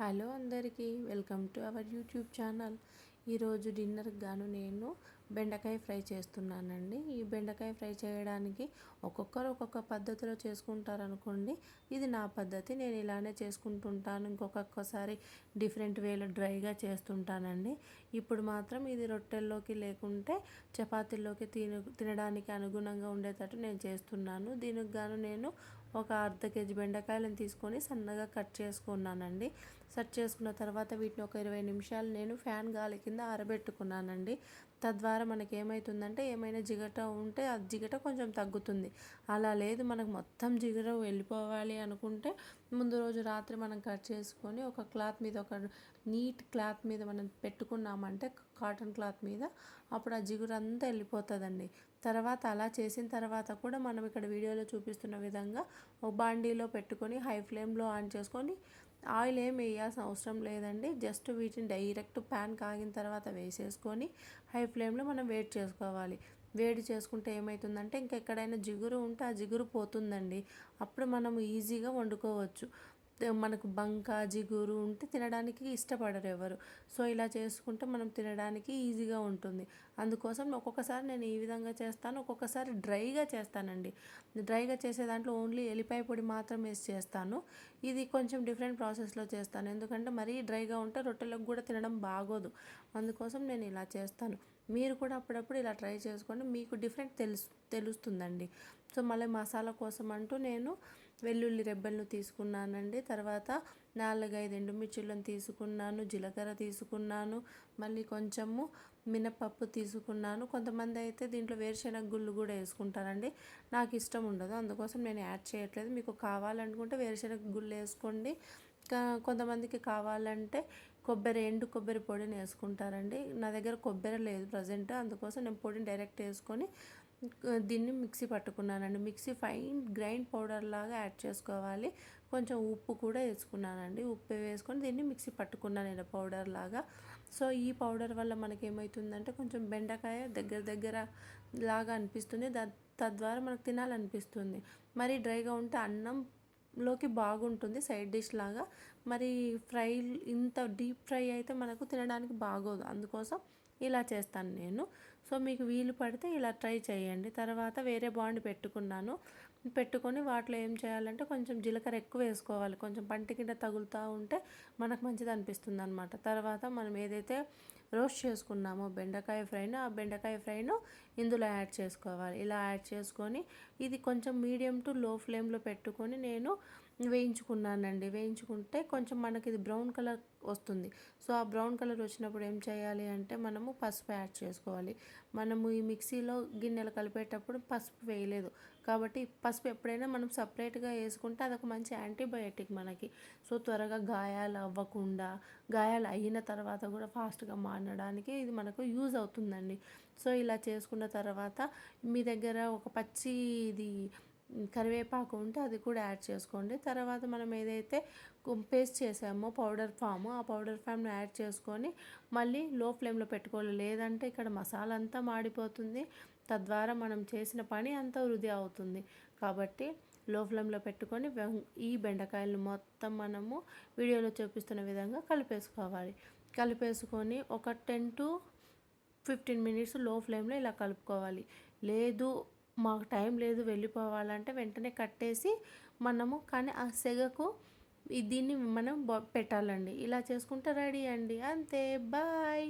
Hello అందరికీ welcome to our YouTube channel. ఈరోజు డిన్నర్కి గాను నేను బెండకాయ ఫ్రై చేస్తున్నానండి. ఈ బెండకాయ ఫ్రై చేయడానికి ఒక్కొక్కరు ఒక్కొక్క పద్ధతిలో చేసుకుంటారనుకోండి. ఇది నా పద్ధతి. నేను ఇలానే చేసుకుంటుంటాను. ఇంకొకసారి డిఫరెంట్ వేలో డ్రైగా చేస్తుంటానండి. ఇప్పుడు మాత్రం ఇది రొట్టెల్లోకి లేకుంటే చపాతీల్లోకి తిన తినడానికి అనుగుణంగా ఉండేటట్టు నేను చేస్తున్నాను. దీనికి గాను నేను ఒక అర్ధ కేజీ బెండకాయలను తీసుకొని సన్నగా కట్ చేసుకున్నానండి. కట్ చేసుకున్న తర్వాత వీటిని ఒక ఇరవై నిమిషాలు నేను ఫ్యాన్ గాలి కింద ఆరబెట్టుకున్నానండి. తద్వారా మనకి ఏమవుతుందంటే ఏమైనా జిగట ఉంటే ఆ జిగట కొంచెం తగ్గుతుంది. అలా లేదు మనకు మొత్తం జిగట వెళ్ళిపోవాలి అనుకుంటే ముందు రోజు రాత్రి మనం కట్ చేసుకొని ఒక క్లాత్ మీద ఒక నీట్ క్లాత్ మీద మనం పెట్టుకున్నామంటే కాటన్ క్లాత్ మీద అప్పుడు ఆ జిగురు అంతా వెళ్ళిపోతుందండి. తర్వాత అలా చేసిన తర్వాత కూడా మనం ఇక్కడ వీడియోలో చూపిస్తున్న విధంగా ఒక బాండీలో పెట్టుకొని హై ఫ్లేమ్లో ఆన్ చేసుకొని ఆయిల్ ఏం వేయాల్సిన అవసరం లేదండి. జస్ట్ వీటిని డైరెక్ట్ ప్యాన్ కాగిన తర్వాత వేసేసుకొని హై ఫ్లేమ్లో మనం వేడి చేసుకోవాలి. వేడి చేసుకుంటే ఏమవుతుందంటే ఇంకెక్కడైనా జిగురు ఉంటే ఆ జిగురు పోతుందండి. అప్పుడు మనం ఈజీగా వండుకోవచ్చు. మనకు బంక జిగురు ఉంటే తినడానికి ఇష్టపడరు ఎవరు. సో ఇలా చేసుకుంటే మనం తినడానికి ఈజీగా ఉంటుంది. అందుకోసం ఒక్కొక్కసారి నేను ఈ విధంగా చేస్తాను ఒక్కొక్కసారి డ్రైగా చేస్తానండి. డ్రైగా చేసే దాంట్లో ఓన్లీ ఎల్లిపాయ పొడి మాత్రం వేసి చేస్తాను. ఇది కొంచెం డిఫరెంట్ ప్రాసెస్లో చేస్తాను. ఎందుకంటే మరీ డ్రైగా ఉంటే రొట్టెలకు కూడా తినడం బాగోదు. అందుకోసం నేను ఇలా చేస్తాను. మీరు కూడా అప్పుడప్పుడు ఇలా ట్రై చేసుకోండి. మీకు డిఫరెంట్ తెలుసు తెలుస్తుందండి. సో మళ్ళీ మసాలా కోసం అంటూ నేను వెల్లుల్లి రెబ్బలను తీసుకున్నానండి. తర్వాత నాలుగైదు ఎండుమిర్చిలను తీసుకున్నాను జీలకర్ర తీసుకున్నాను మళ్ళీ కొంచెము మినపప్పు తీసుకున్నాను. కొంతమంది అయితే దీంట్లో వేరుశెనగ గుళ్ళు కూడా వేసుకుంటారండి. నాకు ఇష్టం ఉండదు అందుకోసం నేను యాడ్ చేయట్లేదు. మీకు కావాలనుకుంటే వేరుశెనగ గుళ్ళు వేసుకోండి. కొంతమందికి కావాలంటే కొబ్బరి ఎండు కొబ్బరి పొడిని వేసుకుంటారండి. నా దగ్గర కొబ్బరి లేదు ప్రజెంట్ అందుకోసం నేను పొడిని డైరెక్ట్ వేసుకొని దీన్ని మిక్సీ పట్టుకున్నానండి. మిక్సీ ఫైన్ గ్రైండ్ పౌడర్ లాగా యాడ్ చేసుకోవాలి. కొంచెం ఉప్పు కూడా వేసుకున్నానండి. ఉప్పు వేసుకొని దీన్ని మిక్సీ పట్టుకున్నాను ఇలా పౌడర్ లాగా. సో ఈ పౌడర్ వల్ల మనకి ఏమవుతుందంటే కొంచెం బెండకాయ దగ్గర దగ్గర లాగా అనిపిస్తుంది. తద్వారా మనకు తినాలనిపిస్తుంది. మరి డ్రైగా ఉంటే అన్నం లోకి బాగుంటుంది సైడ్ డిష్ లాగా. మరి ఫ్రై ఇంత డీప్ ఫ్రై అయితే మనకు తినడానికి బాగోదు. అందుకోసం ఇలా చేస్తాను నేను. సో మీకు వీలు పడితే ఇలా ట్రై చేయండి. తర్వాత వేరే బాండ్ పెట్టుకున్నాను. పెట్టుకొని వాటిలో ఏం చేయాలంటే కొంచెం జీలకర్ర ఎక్కువ వేసుకోవాలి. కొంచెం పంటి కింద తగులుతూ ఉంటే మనకు మంచిది అనిపిస్తుంది అనమాట తర్వాత మనం ఏదైతే రోస్ట్ చేసుకున్నామో బెండకాయ ఫ్రైను ఆ బెండకాయ ఫ్రైను ఇందులో యాడ్ చేసుకోవాలి. ఇలా యాడ్ చేసుకొని ఇది కొంచెం మీడియం టు లో ఫ్లేమ్లో పెట్టుకొని నేను వేయించుకున్నానండి. వేయించుకుంటే కొంచెం మనకి ఇది బ్రౌన్ కలర్ వస్తుంది. సో ఆ బ్రౌన్ కలర్ వచ్చినప్పుడు ఏం చేయాలి అంటే మనము పసుపు యాడ్ చేసుకోవాలి. మనము ఈ మిక్సీలో గిన్నెలు కలిపేటప్పుడు పసుపు వేయలేదు. కాబట్టి పసుపు ఎప్పుడైనా మనం సపరేట్గా వేసుకుంటే అదొక మంచి యాంటీబయాటిక్ మనకి. సో త్వరగా గాయాలు అవ్వకుండా గాయాలు అయిన తర్వాత కూడా ఫాస్ట్గా మానడానికి ఇది మనకు యూజ్ అవుతుందండి. సో ఇలా చేసుకున్న తర్వాత మీ దగ్గర ఒక పచ్చి ఇది కరివేపాకు ఉంటే అది కూడా యాడ్ చేసుకోండి. తర్వాత మనం ఏదైతే పేస్ట్ చేసామో పౌడర్ ఫామ్ ఆ పౌడర్ ఫామ్ను యాడ్ చేసుకొని మళ్ళీ లో ఫ్లేమ్లో పెట్టుకోవాలి. లేదంటే ఇక్కడ మసాలా అంతా మాడిపోతుంది. తద్వారా మనం చేసిన పని అంతా వృధి అవుతుంది. కాబట్టి లో ఫ్లేమ్లో పెట్టుకొని ఈ బెండకాయలు మొత్తం మనము వీడియోలో చూపిస్తున్న విధంగా కలిపేసుకోవాలి. కలిపేసుకొని ఒక టెన్ టు ఫిఫ్టీన్ మినిట్స్లో ఫ్లేమ్లో ఇలా కలుపుకోవాలి. లేదు మాకు టైం లేదు వెళ్ళిపోవాలంటే వెంటనే కట్టేసి మనము కానీ ఆ సెగకు దీన్ని మనం పెట్టాలండి. ఇలా చేసుకుంటే రెడీ అండి. అంతే బాయ్.